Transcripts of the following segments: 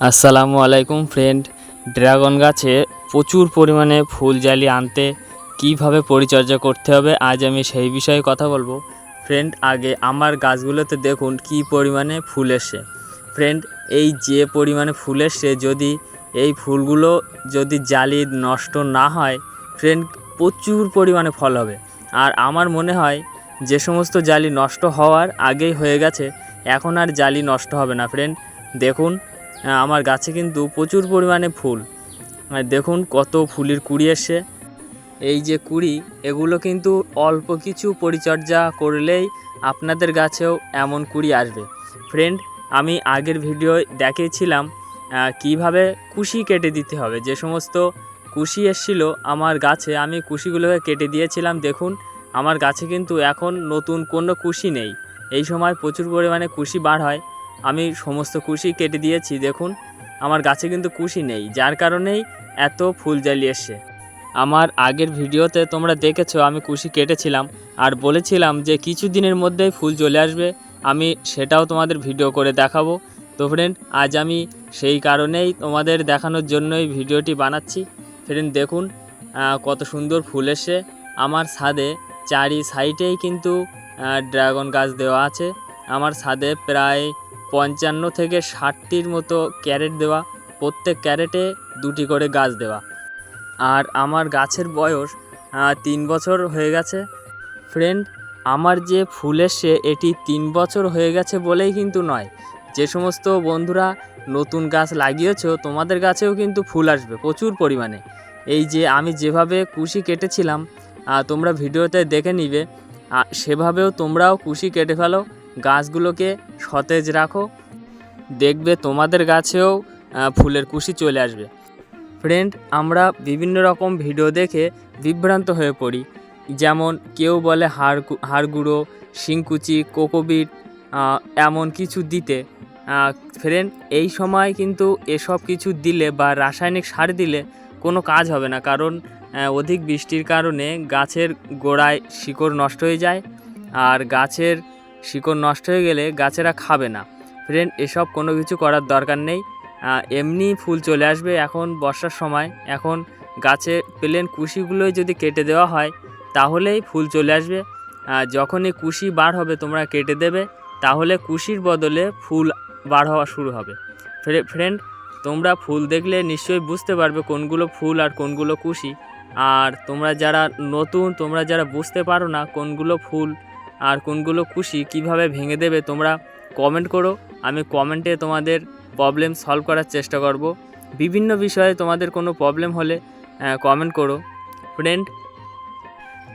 আসসালামু আলাইকুম friend dragon গাছে প্রচুর পরিমাণে ফুল জালি আনতে কীভাবে পরিচর্যা করতে হবে, আজ আমি সেই বিষয়ে কথা বলব। ফ্রেন্ড আগে আমার গাছগুলোতে দেখুন কি পরিমাণে ফুল এসছে। ফ্রেন্ড এই যে পরিমাণে ফুল এসছে, যদি এই ফুলগুলো যদি জালি নষ্ট না হয় ফ্রেন্ড প্রচুর পরিমাণে ফল হবে। আর আমার মনে হয় যে সমস্ত জালি নষ্ট হওয়ার আগেই হয়ে গেছে, এখন আর জালি নষ্ট হবে না ফ্রেন্ড দেখুন আমার গাছে কিন্তু প্রচুর পরিমাণে ফুল। আর দেখুন কত ফুলের কুড়ি এসছে। এই যে কুড়ি, এগুলো কিন্তু অল্প কিছু পরিচর্যা করলেই আপনাদের গাছেও এমন কুড়ি আসবে। ফ্রেন্ড আমি আগের ভিডিও দেখিয়েছিলাম কীভাবে কুশি কেটে দিতে হবে। যে সমস্ত কুশি এসছিল আমার গাছে, আমি কুশিগুলোকে কেটে দিয়েছিলাম। দেখুন, আমার গাছে কিন্তু এখন নতুন কোনো কুশি নেই। এই সময় প্রচুর পরিমাণে কুশি বার হয়। আমি সমস্ত কুশি কেটে দিয়েছি, দেখুন। আমার গাছে কিন্তু কুশি নেই, যার কারণেই এত ফুল জ্বালিয়ে এসছে। আমার আগের ভিডিওতে তোমরা দেখেছ, আমি কুশি কেটেছিলাম আর বলেছিলাম যে কিছু দিনের মধ্যেই ফুল চলে আসবে, আমি সেটাও তোমাদের ভিডিও করে দেখাবো। তো ফ্রেন্ড আজ আমি সেই কারণেই তোমাদের দেখানোর জন্যই ভিডিওটি বানাচ্ছি। ফ্রেন্ড দেখুন কত সুন্দর ফুল এসে আমার ছাদে চারি সাইডেই কিন্তু ড্রাগন গাছ দেওয়া আছে। আমার ছাদে প্রায় পঞ্চান্ন থেকে ষাটটির মতো ক্যারেট দেওয়া, প্রত্যেক ক্যারেটে দুটি করে গাছ দেওয়া। আর আমার গাছের বয়স তিন বছর হয়ে গেছে। ফ্রেন্ড আমার যে ফুল এসছে এটি তিন বছর হয়ে গেছে বলেই কিন্তু নয়। যে সমস্ত বন্ধুরা নতুন গাছ লাগিয়েছো, তোমাদের গাছেও কিন্তু ফুল আসবে প্রচুর পরিমাণে। এই যে আমি যেভাবে কুশি কেটেছিলাম তোমরা ভিডিওতে দেখে নিবে সেভাবেও তোমরাও কুশি কেটে ফেলো। গাছগুলোকে সতেজ রাখো। দেখবে তোমাদের গাছেও ফুলের কুশি চলে আসবে। ফ্রেন্ড আমরা বিভিন্ন রকম ভিডিও দেখে বিভ্রান্ত হয়ে পড়ি। যেমন কেউ বলে হাড় হাড় গুঁড়ো, শিংকুচি, কোকোবিট এমন কিছু দিতে। ফ্রেন্ড এই সময় কিন্তু এসব কিছু দিলে বা রাসায়নিক সার দিলে কোনো কাজ হবে না। কারণ অধিক বৃষ্টির কারণে গাছের গোড়ায় শিকড় নষ্ট হয়ে যায়। আর গাছের শিকড় নষ্ট হয়ে গেলে গাছেরা খাবে না। ফ্রেন্ড এসব কোনো কিছু করার দরকার নেই। এমনি ফুল চলে আসবে এখন বর্ষার সময়। এখন গাছে প্লেন কুশিগুলোই যদি কেটে দেওয়া হয়, তাহলেই ফুল চলে আসবে। যখনই কুশি বার হবে, তোমরা কেটে দেবে। তাহলে কুশির বদলে ফুল বার হওয়া শুরু হবে। ফ্রে- ফ্রেন্ড তোমরা ফুল দেখলে নিশ্চয়ই বুঝতে পারবে কোনগুলো ফুল আর কোনগুলো কুশি। আর তোমরা যারা নতুন, তোমরা যারা বুঝতে পারো না কোনগুলো ফুল আর কোনগুলো খুশি কীভাবে ভেঙে দেবে তোমরা কমেন্ট করো। আমি কমেন্টে তোমাদের প্রবলেম সলভ করার চেষ্টা করব। বিভিন্ন বিষয়ে তোমাদের কোনো প্রবলেম হলে কমেন্ট করো। ফ্রেন্ড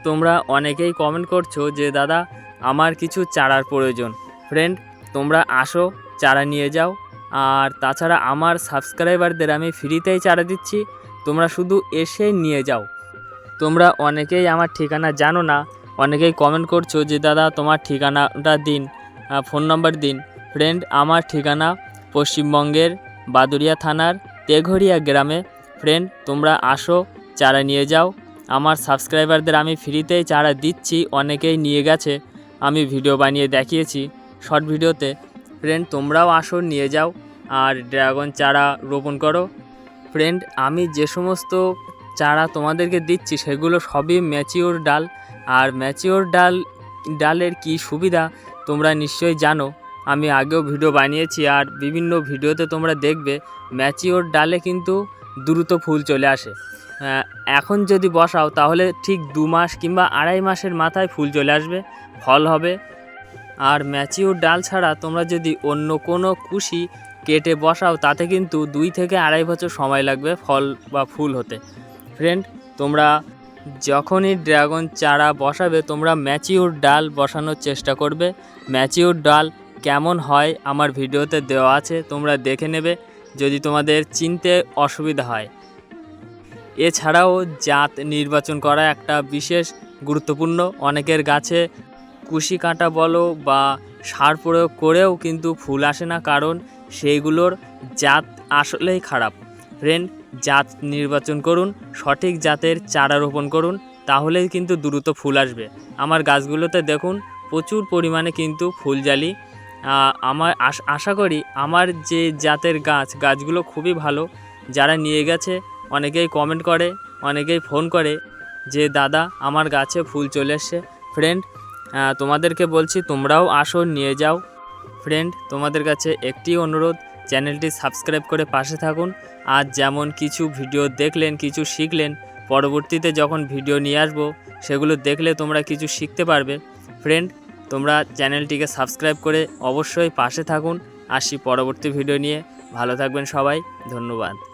তোমরা অনেকেই কমেন্ট করছ যে, দাদা, আমার কিছু চারার প্রয়োজন। ফ্রেন্ড তোমরা আসো, চারা নিয়ে যাও। আর তাছাড়া আমার সাবস্ক্রাইবারদের আমি ফ্রিতেই চারা দিচ্ছি। তোমরা শুধু এসে নিয়ে যাও। তোমরা অনেকেই আমার ঠিকানা জানো না। অনেকেই কমেন্ট করছ যে, দাদা, তোমার ঠিকানাটা দিন ফোন নম্বর দিন। ফ্রেন্ড আমার ঠিকানা পশ্চিমবঙ্গের বাদুরিয়া থানার তেঘরিয়া গ্রামে। ফ্রেন্ড তোমরা আসো, চারা নিয়ে যাও। আমার সাবস্ক্রাইবারদের আমি ফ্রিতেই চারা দিচ্ছি, অনেকেই নিয়ে গেছে। আমি ভিডিও বানিয়ে দেখিয়েছি শর্ট ভিডিওতে ফ্রেন্ড তোমরাও আসো, নিয়ে যাও। আর ড্রাগন চারা রোপণ করো। ফ্রেন্ড আমি যে সমস্ত চারা তোমাদেরকে দিচ্ছি সেগুলো সবই ম্যাচিওর ডাল। আর ম্যাচিওর ডাল, ডালের কি সুবিধা তোমরা নিশ্চয়ই জানো। আমি আগেও ভিডিও বানিয়েছি আর বিভিন্ন ভিডিওতে তোমরা দেখবে ম্যাচিওর ডালে কিন্তু দ্রুত ফুল চলে আসে। এখন যদি বসাও তাহলে ঠিক দু মাস কিংবা আড়াই মাসের মাথায় ফুল চলে আসবে, ফল হবে। আর ম্যাচিওর ডাল ছাড়া তোমরা যদি অন্য কোনো কুশি কেটে বসাও তাতে কিন্তু দুই থেকে আড়াই বছর সময় লাগবে ফল বা ফুল হতে। ফ্রেন্ড তোমরা যখনই ড্রাগন চারা বসাবে, তোমরা ম্যাচিওর ডাল বসানোর চেষ্টা করবে। ম্যাচিওর ডাল কেমন হয় আমার ভিডিওতে দেওয়া আছে, তোমরা দেখে নেবে, যদি তোমাদের চিনতে অসুবিধা হয়। এছাড়াও জাত নির্বাচন করা একটা বিশেষ গুরুত্বপূর্ণ। অনেকের গাছে কুশি কাঁটা বলো বা সার প্রয়োগ করেও কিন্তু ফুল আসে না, কারণ সেইগুলোর জাত আসলেই খারাপ। ফ্রেন্ড জাত নির্বাচন করুন, সঠিক জাতের চারা রোপণ করুন, তাহলেই কিন্তু দ্রুত ফুল আসবে। আমার গাছগুলোতে দেখুন, প্রচুর পরিমাণে কিন্তু ফুল জালি। আমার আশ- করি আমার যে জাতের গাছ, গাছগুলো খুবই ভালো, যারা নিয়ে গেছে, অনেকেই কমেন্ট করে, অনেকেই ফোন করে যে, দাদা, আমার গাছে ফুল চলে এসছে। ফ্রেন্ড তোমাদেরকে বলছি, তোমরাও আসো, নিয়ে যাও। ফ্রেন্ড তোমাদের কাছে একটি অনুরোধ চ্যানেলটি সাবস্ক্রাইব করে পাশে থাকুন। আর যেমন কিছু ভিডিও দেখলেন, কিছু শিখলেন, পরবর্তীতে যখন ভিডিও নিয়ে আসব, সেগুলো দেখলে তোমরা কিছু শিখতে পারবে। ফ্রেন্ড তোমরা চ্যানেলটিকে সাবস্ক্রাইব করে অবশ্যই পাশে থাকুন। আসি পরবর্তী ভিডিও নিয়ে। ভালো থাকবেন সবাই। ধন্যবাদ।